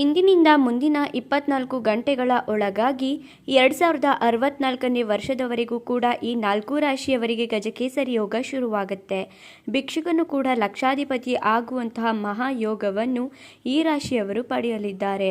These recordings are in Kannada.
ಇಂದಿನಿಂದ ಮುಂದಿನ ಇಪ್ಪತ್ನಾಲ್ಕು ಗಂಟೆಗಳ ಒಳಗಾಗಿ ಎರಡು ಸಾವಿರದ ಅರವತ್ನಾಲ್ಕನೇ ವರ್ಷದವರೆಗೂ ಕೂಡ ಈ ನಾಲ್ಕು ರಾಶಿಯವರಿಗೆ ಗಜಕೇಸರಿ ಯೋಗ ಶುರುವಾಗುತ್ತೆ. ಭಿಕ್ಷುಕನು ಕೂಡ ಲಕ್ಷಾಧಿಪತಿ ಆಗುವಂತಹ ಮಹಾಯೋಗವನ್ನು ಈ ರಾಶಿಯವರು ಪಡೆಯಲಿದ್ದಾರೆ.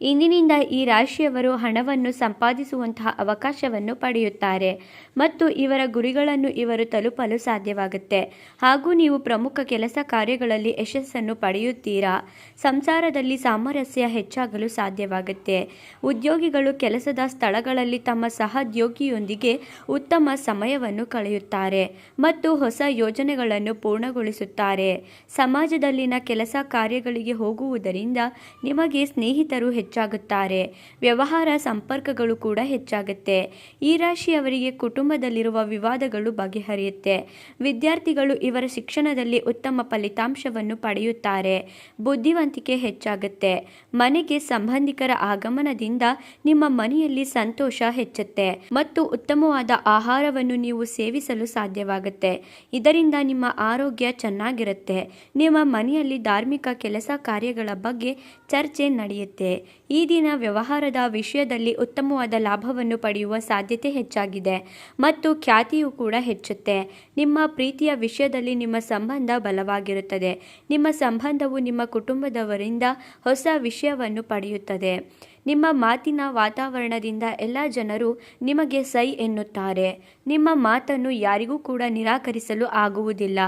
ಇಂದಿನಿಂದ ಈ ರಾಶಿಯವರು ಹಣವನ್ನು ಸಂಪಾದಿಸುವಂತಹ ಅವಕಾಶವನ್ನು ಪಡೆಯುತ್ತಾರೆ ಮತ್ತು ಇವರ ಗುರಿಗಳನ್ನು ಇವರು ತಲುಪಲು ಸಾಧ್ಯವಾಗುತ್ತೆ. ಹಾಗೂ ನೀವು ಪ್ರಮುಖ ಕೆಲಸ ಕಾರ್ಯಗಳಲ್ಲಿ ಯಶಸ್ಸನ್ನು ಪಡೆಯುತ್ತೀರಾ? ಸಂಸಾರದಲ್ಲಿ ಸಾಮರಸ್ಯ ಹೆಚ್ಚಾಗಲು ಸಾಧ್ಯವಾಗುತ್ತೆ. ಉದ್ಯೋಗಿಗಳು ಕೆಲಸದ ಸ್ಥಳಗಳಲ್ಲಿ ತಮ್ಮ ಸಹೋದ್ಯೋಗಿಯೊಂದಿಗೆ ಉತ್ತಮ ಸಮಯವನ್ನು ಕಳೆಯುತ್ತಾರೆ ಮತ್ತು ಹೊಸ ಯೋಜನೆಗಳನ್ನು ಪೂರ್ಣಗೊಳಿಸುತ್ತಾರೆ. ಸಮಾಜದಲ್ಲಿನ ಕೆಲಸ ಕಾರ್ಯಗಳಿಗೆ ಹೋಗುವುದರಿಂದ ನಿಮಗೆ ಸ್ನೇಹಿತರು ಹೆಚ್ಚಾಗುತ್ತಾರೆ. ವ್ಯವಹಾರ ಸಂಪರ್ಕಗಳು ಕೂಡ ಹೆಚ್ಚಾಗುತ್ತೆ. ಈ ರಾಶಿಯವರಿಗೆ ಕುಟುಂಬದಲ್ಲಿರುವ ವಿವಾದಗಳು ಬಗೆಹರಿಯುತ್ತೆ. ವಿದ್ಯಾರ್ಥಿಗಳು ಇವರ ಶಿಕ್ಷಣದಲ್ಲಿ ಉತ್ತಮ ಫಲಿತಾಂಶವನ್ನು ಪಡೆಯುತ್ತಾರೆ. ಬುದ್ಧಿವಂತಿಕೆ ಹೆಚ್ಚಾಗುತ್ತೆ. ಮನೆಗೆ ಸಂಬಂಧಿಕರ ಆಗಮನದಿಂದ ನಿಮ್ಮ ಮನೆಯಲ್ಲಿ ಸಂತೋಷ ಹೆಚ್ಚುತ್ತೆ ಮತ್ತು ಉತ್ತಮವಾದ ಆಹಾರವನ್ನು ನೀವು ಸೇವಿಸಲು ಸಾಧ್ಯವಾಗುತ್ತೆ. ಇದರಿಂದ ನಿಮ್ಮ ಆರೋಗ್ಯ ಚೆನ್ನಾಗಿರುತ್ತೆ. ನಿಮ್ಮ ಮನೆಯಲ್ಲಿ ಧಾರ್ಮಿಕ ಕೆಲಸ ಕಾರ್ಯಗಳ ಬಗ್ಗೆ ಚರ್ಚೆ ನಡೆಯುತ್ತೆ. ಈ ದಿನ ವ್ಯವಹಾರದ ವಿಷಯದಲ್ಲಿ ಉತ್ತಮವಾದ ಲಾಭವನ್ನು ಪಡೆಯುವ ಸಾಧ್ಯತೆ ಹೆಚ್ಚಾಗಿದೆ ಮತ್ತು ಖ್ಯಾತಿಯು ಕೂಡ ಹೆಚ್ಚುತ್ತೆ. ನಿಮ್ಮ ಪ್ರೀತಿಯ ವಿಷಯದಲ್ಲಿ ನಿಮ್ಮ ಸಂಬಂಧ ಬಲವಾಗಿರುತ್ತದೆ. ನಿಮ್ಮ ಸಂಬಂಧವು ನಿಮ್ಮ ಕುಟುಂಬದವರಿಂದ ಹೊಸ ವಿಷಯವನ್ನು ಪಡೆಯುತ್ತದೆ. ನಿಮ್ಮ ಮಾತಿನ ವಾತಾವರಣದಿಂದ ಎಲ್ಲ ಜನರು ನಿಮಗೆ ಸೈ ಎನ್ನುತ್ತಾರೆ. ನಿಮ್ಮ ಮಾತನ್ನು ಯಾರಿಗೂ ಕೂಡ ನಿರಾಕರಿಸಲು ಆಗುವುದಿಲ್ಲ.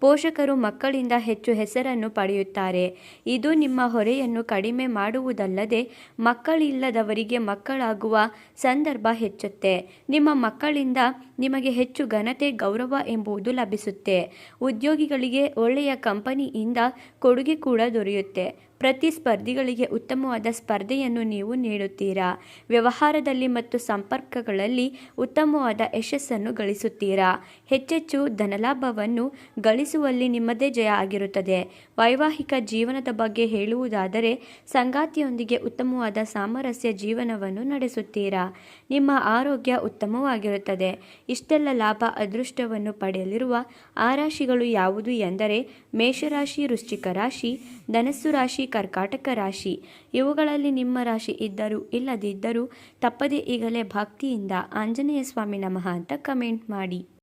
ಪೋಷಕರು ಮಕ್ಕಳಿಂದ ಹೆಚ್ಚು ಹೆಸರನ್ನು ಪಡೆಯುತ್ತಾರೆ. ಇದು ನಿಮ್ಮ ಹೊರೆಯನ್ನು ಕಡಿಮೆ ಮಾಡುವುದಲ್ಲದೆ, ಮಕ್ಕಳಿಲ್ಲದವರಿಗೆ ಮಕ್ಕಳಾಗುವ ಸಂದರ್ಭ ಹೆಚ್ಚುತ್ತೆ. ನಿಮ್ಮ ಮಕ್ಕಳಿಂದ ನಿಮಗೆ ಹೆಚ್ಚು ಘನತೆ, ಗೌರವ ಎಂಬುದು ಲಭಿಸುತ್ತೆ. ಉದ್ಯೋಗಿಗಳಿಗೆ ಒಳ್ಳೆಯ ಕಂಪನಿಯಿಂದ ಕೊಡುಗೆ ಕೂಡ ದೊರೆಯುತ್ತೆ. ಪ್ರತಿಸ್ಪರ್ಧಿಗಳಿಗೆ ಉತ್ತಮವಾದ ಸ್ಪರ್ಧೆಯನ್ನು ನೀವು ನೀಡುತ್ತೀರಾ? ವ್ಯವಹಾರದಲ್ಲಿ ಮತ್ತು ಸಂಪರ್ಕಗಳಲ್ಲಿ ಉತ್ತಮವಾದ ಯಶಸ್ಸನ್ನು ಗಳಿಸುತ್ತೀರಾ? ಹೆಚ್ಚೆಚ್ಚು ಧನಲಾಭವನ್ನು ಗಳಿಸುವಲ್ಲಿ ನಿಮ್ಮದೇ ಜಯ ಆಗಿರುತ್ತದೆ. ವೈವಾಹಿಕ ಜೀವನದ ಬಗ್ಗೆ ಹೇಳುವುದಾದರೆ, ಸಂಗಾತಿಯೊಂದಿಗೆ ಉತ್ತಮವಾದ ಸಾಮರಸ್ಯ ಜೀವನವನ್ನು ನಡೆಸುತ್ತೀರಾ? ನಿಮ್ಮ ಆರೋಗ್ಯ ಉತ್ತಮವಾಗಿರುತ್ತದೆ. ಇಷ್ಟೆಲ್ಲ ಲಾಭ ಅದೃಷ್ಟವನ್ನು ಪಡೆಯಲಿರುವ ಆ ರಾಶಿಗಳು ಯಾವುದು ಎಂದರೆ ಮೇಷರಾಶಿ, ವೃಶ್ಚಿಕ ರಾಶಿ, ಧನಸ್ಸು ರಾಶಿ, ಕರ್ಕಾಟಕ ರಾಶಿ. ಇವುಗಳಲ್ಲಿ ನಿಮ್ಮ ರಾಶಿ ಇದ್ದರೂ ಇಲ್ಲದಿದ್ದರೂ ತಪ್ಪದೇ ಈಗಲೇ ಭಕ್ತಿಯಿಂದ ಆಂಜನೇಯ ಸ್ವಾಮಿ ನಮಃ ಅಂತ ಕಮೆಂಟ್ ಮಾಡಿ.